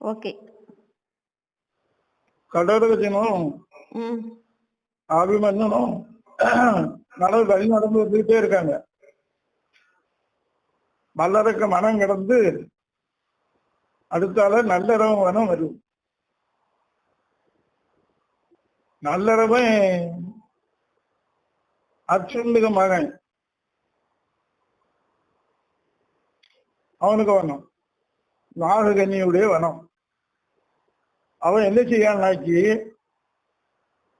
Okay. ம். அபிமன்னனும் நடவு வழி நடந்து வந்துகிட்டே இருக்காங்க. மல்லருக்கு மனம் கிடந்து அடுத்தால நல்லறவு மனம் வரும். நல்லறவன் அச்சுண்டுக மகன். அவனுக்கு வனம் நாககன்னியுடைய வனம் அவன் என்ன செய்யான்னாக்கி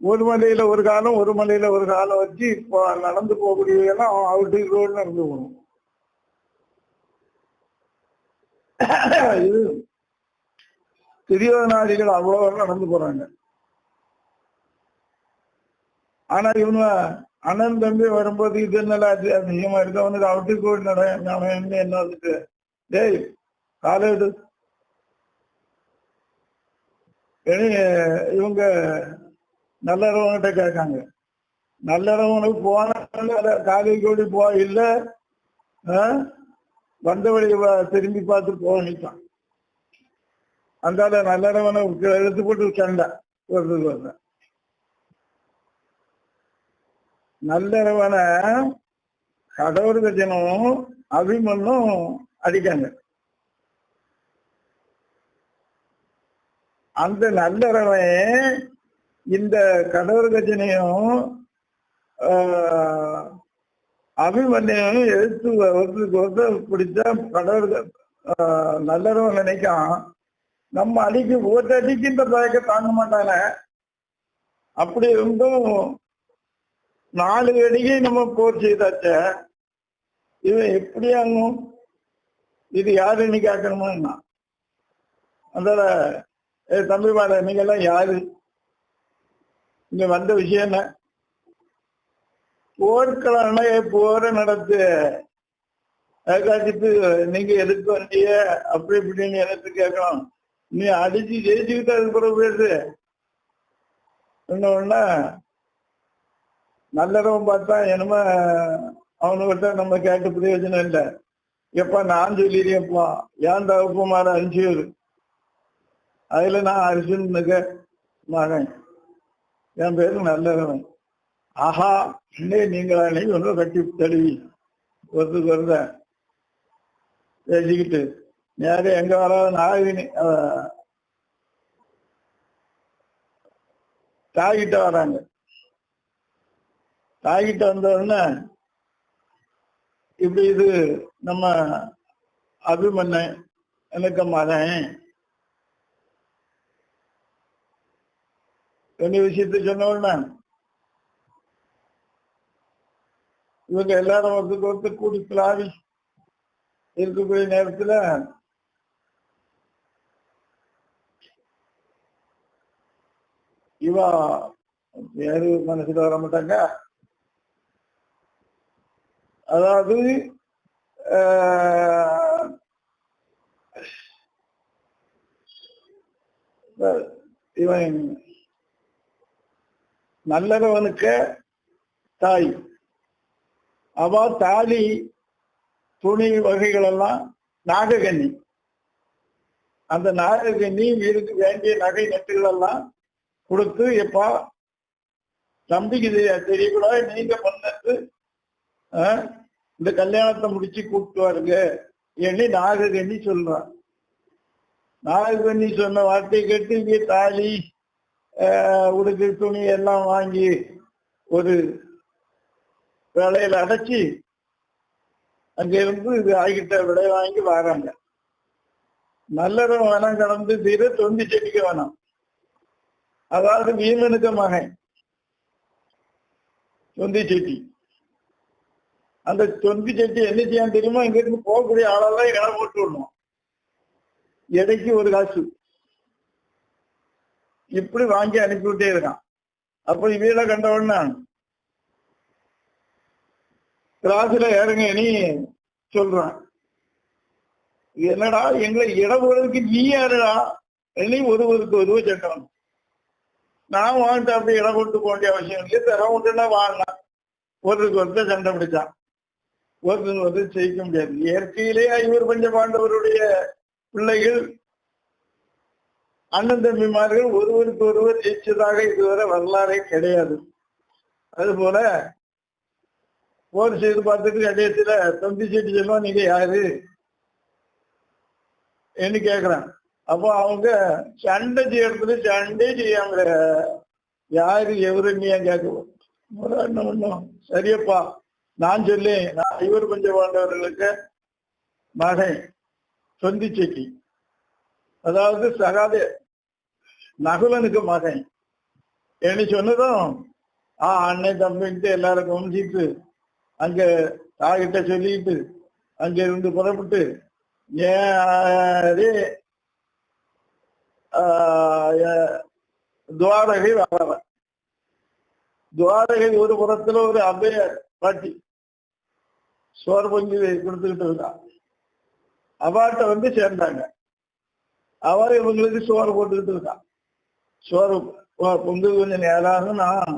ஒரு மலையில ஒரு காலம் ஒரு மலையில ஒரு காலம் வச்சு இப்போ நடந்து போகக்கூடியதெல்லாம் அவன் அவுட்டு ரோடு நடந்து போகணும். இது திரியோதனாதிகள் அவ்வளவு நடந்து போறாங்க. ஆனா இவனு அண்ணன் தம்பி வரும்போது இது என்னெல்லாம் அதிகமா இருக்கு அவனுக்கு அவுட்டு கோடு நட அவன் என்ன என்ன வந்துட்டு? டேய் காலை எடு இவங்க நல்லறவங்கிட்ட கேட்காங்க. நல்லறவனுக்கு போன காலை கூடி போ இல்ல வந்த வழி திரும்பி பார்த்து போனிட்டான் அந்தால நல்லறவனை எடுத்து போட்டு சண்டை ஒரு வந்த நல்லறவனை கடவுள் கஜனும் அபிமன்னும் அடிக்காங்க. அந்த நல்லறவன் இந்த கடவுள் கஜனையும் அபிமன்யும் எடுத்து ஒருத்தருக்கு ஒருத்தர் பிடிச்சா கடவுள் நல்லறவன் நினைக்கான். நம்ம அடிக்கு ஒரு அடிக்கு இந்த பயக்க தாங்க மாட்டான. அப்படி இருந்தும் நாலு அடிக்கு நம்ம போர் செய்தாச்ச இவன் எப்படி ஆகும் இது யாருன்னு கேட்கணுமா அதோட தம்பி மாட நீங்க எல்லாம் யாரு? இங்க வந்த விஷயம் என்ன? போர்க்களம்னா போரை நடத்து. அதுக்காச்சுட்டு நீங்க எதுக்கு வந்தீங்க அப்படி இப்படின்னு எனக்கு கேட்கலாம் நீ அடிச்சு ஜெயிச்சுக்கிட்டு அது கூட பேசு ஒண்ணு நல்லறவன் பார்த்தா என்னமோ அவனுக்கிட்ட நம்ம கேட்டு பிரயோஜனம் இல்லை. எப்ப நான் சொல்லிடுறேன்ப்பா. ஏன் தகுப்பு மாற அஞ்சு அதுல நான் அரிசனுக்கு மகன். என் பேரு நல்லவன். ஆஹா இன்னே நீங்களா? நீங்க ஒன்று கட்டி தழுவி ஒருத்தருக்கு ஒருத்த பேசிக்கிட்டு. நேரம் எங்க வர நாகினி தாய்கிட்ட வராங்க. தாய்கிட்ட வந்த உடனே இப்படி இது நம்ம அபிமன்னன் எனக்கு மகன். ரெண்டு விஷயத்தை சொன்ன இவங்க எல்லாரும் ஒருத்தருக்கு ஒருத்தர் கூடி பிளாவி இருக்கக்கூடிய நேரத்துல இவா யாரு மனசுல வர மாட்டாங்க அதாவது ஆஹ், இவன் நல்லவனுக்கு தாய். அவ தாலி துணி வகைகளெல்லாம் நாககன்னி. அந்த நாககன்னி வீருக்கு வேண்டிய நகை நெட்டுகளெல்லாம் கொடுத்து எப்பா தம்பிக்கு தெரிய- தெரியக்கூடாது நீங்க பண்ணது இந்த கல்யாணத்தை முடிச்சு கூப்பிட்டு வாருங்க எண்ணி நாககன்னி சொல்றான். நாககன்னி சொன்ன வார்த்தையை கேட்டு இங்கே தாலி உடுக்கு துணி எல்லாம் வாங்கி ஒரு வேலையில் அடைச்சி அங்க இருந்து இது ஆகிட்ட விடை வாங்கி வராங்க. நல்லறம் வேணாம் கலந்து தீர தொந்தி செடிக்க வேணாம். அதாவது வீமனுக்கு மகன். தொந்தி செட்டி அந்த தொந்தி செட்டி என்ன செய்யான்னு தெரியுமா? இங்கிருந்து போகக்கூடிய ஆளெல்லாம் இடம் போட்டு விடணும். எடைக்கு ஒரு காசு. இப்படி வாங்கி அனுப்பிவிட்டே இருக்கான். அப்ப இவையில கண்டவன் உடனே கிளாஸ்ல இறங்க நீ சொல்றான். என்னடா எங்களை இடஒதுக்கு நீ யாருடா? நீ ஒருவருக்கு உதவ சென்றவன். நான் வாங்கிட்டு அப்படி இடம் கொடுத்து போக வேண்டிய அவசியம் இல்லை தர விட்டுனா வாங்கலாம் ஒருத்தருக்கு ஒருத்தர் சண்டை பிடிச்சான். ஒருத்தருக்கு ஒருத்தர் ஜெயிக்க முடியாது. இயற்கையிலே ஐவர் பஞ்ச பாண்டவருடைய பிள்ளைகள் அண்ணன் தம்பிமார்கள் ஒருவருக்கு ஒருவர் ஜெயிச்சதாக இதுவரை வரலாறே கிடையாது. அதுபோல போர் செய்து பார்த்துட்டு கடைசியில தம்பி செட்டி செல்வம் நீங்க யாரு? என்று கேக்குறான். அப்போ அவங்க சண்டை செய்யறதுல சண்டே செய்யாங்க யாரு எவரு நீ கேட்க என்ன பண்ணும்? சரியப்பா நான் சொல்லி நான் இவர் பஞ்ச பாண்டவர்களுக்கு மகன் சொந்தி செட்டி. அதாவது சகாதே நகுலனுக்கு மகன். என்ன சொன்னதும் ஆ அண்ணன் தம்பின்ட்டு எல்லாரும் கவனிச்சிட்டு அங்க தாகிட்ட சொல்லிட்டு அங்க இருந்து புறப்பட்டு ஏன் துவாரகை வர துவாரகை ஒரு புறத்துல ஒரு அபய பாட்டி. சோறு பொங்கி கொடுத்துக்கிட்டு இருக்கா அவாட்ட வந்து சேர்ந்தாங்க. அவர் இவங்களுக்கு சோறு போட்டுக்கிட்டு இருக்கான் சோறு பொங்கு கொஞ்சம் நேராக நான்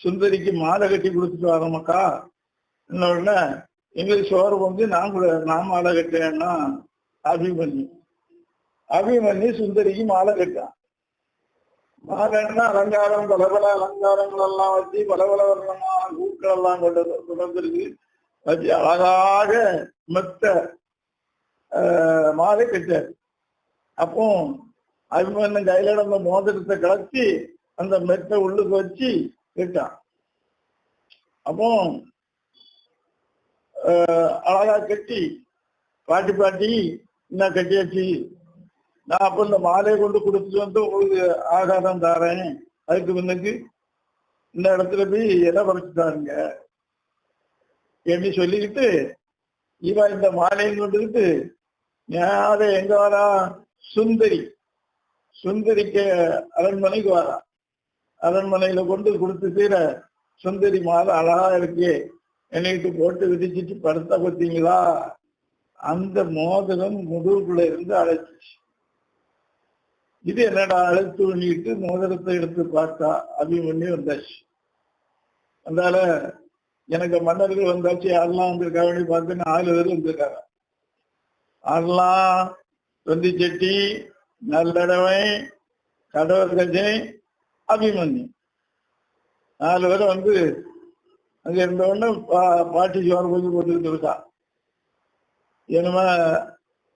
சுந்தரிக்கு மாலை கட்டி கொடுத்துட்டு வரோமக்கா உடனே எங்களுக்கு சோறு பொங்கி நான் கூட நான் மாலை கட்டுறேன்னா அபிமன்யு. அபிமன்யு சுந்தரிக்கு மாலை கட்டான் மாலைன்னா அலங்காரம் பல பல அலங்காரங்கள் எல்லாம் வச்சு பல பல வர்ணமான பூக்கள் எல்லாம் கொண்டு தொடர்ந்துருக்கு வச்சு அழகாக மெத்த மாலை கட்டாரு. அப்போ அபிமன்னன் கையில அந்த மோதிரத்தை கலத்தி அந்த மெட்டை உள்ளுக்கு வச்சு கேட்டான் அப்போ அழகா கட்டி பாட்டி பாட்டி என்ன கட்டியாச்சு. நான் அப்ப இந்த மாலையை கொண்டு கொடுத்துட்டு வந்து உங்களுக்கு ஆகாரம் தாரேன். அதுக்கு முன்னுக்கு இந்த இடத்துல போய் இலை பறிச்சுட்டாருங்க என்று சொல்லிக்கிட்டு இவன் இந்த மாலையை கொண்டுக்கிட்டு நேரம் எங்க வரா சுந்தரி. சுந்தரிக்கு அரண்மனைக்கு வரா அரண்மனையில கொண்டு கொடுத்து தீர சுந்தரி மாதம் அழகா இருக்கு. என்னைட்டு போட்டு விதிச்சிட்டு படுத்த பார்த்தீங்களா அந்த மோதிரம் முதுகுக்குள்ள இருந்து அழைச்சிச்சு. இது என்னடா அழைத்து பண்ணிட்டு மோதிரத்தை எடுத்து பார்த்தா? அபிமன்யு வந்தாச்சு. அதனால எனக்கு மன்னர்கள் வந்தாச்சு. யாரெல்லாம் வந்திருக்காங்க பார்த்து நாலு பேர் வந்திருக்காங்க. அதெல்லாம் தொந்தி செட்டி நல்லடவை கடவர் கஜை அபிமன்யு. நாலு பேரும் வந்து அங்க இருந்த உடனே பாட்டி சோறு கொஞ்சம் போட்டுக்கிட்டு இருக்கா. இனிமே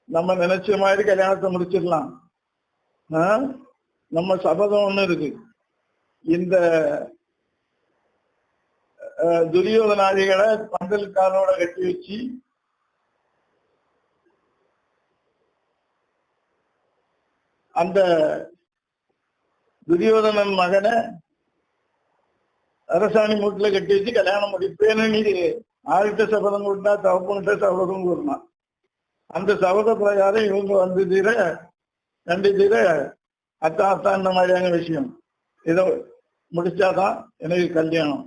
நம்ம நினைச்ச மாதிரி கல்யாணத்தை முடிச்சிடலாம். நம்ம சபதம் ஒண்ணு இருக்கு. இந்த துரியோதனாதிகளை பந்தல்காரனோட கட்டி வச்சு அந்த துரியோதனன் மகனை அரசாணி மூட்டில் கட்டி வச்சு கல்யாணம் முடிப்பேன்னு நீ ஆழ்கிட்ட சபதம் கொடுத்தா தவப்புகிட்ட சபதம் கூறினான். அந்த சபத பிரகாரம் இவங்க வந்து தீர கண்டு தீர அத்தா அத்தா இந்த மாதிரியான விஷயம். இதை முடிச்சாதான் எனக்கு கல்யாணம்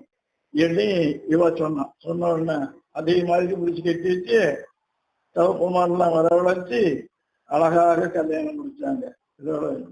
எண்ணி இவ சொன்னான். சொன்ன உடனே அதே மாதிரி முடிச்சு கட்டி வச்சு தவப்புமாரெல்லாம் வரவழைச்சு அழகாக கல்யாணம் முடிச்சாங்க. لا رأي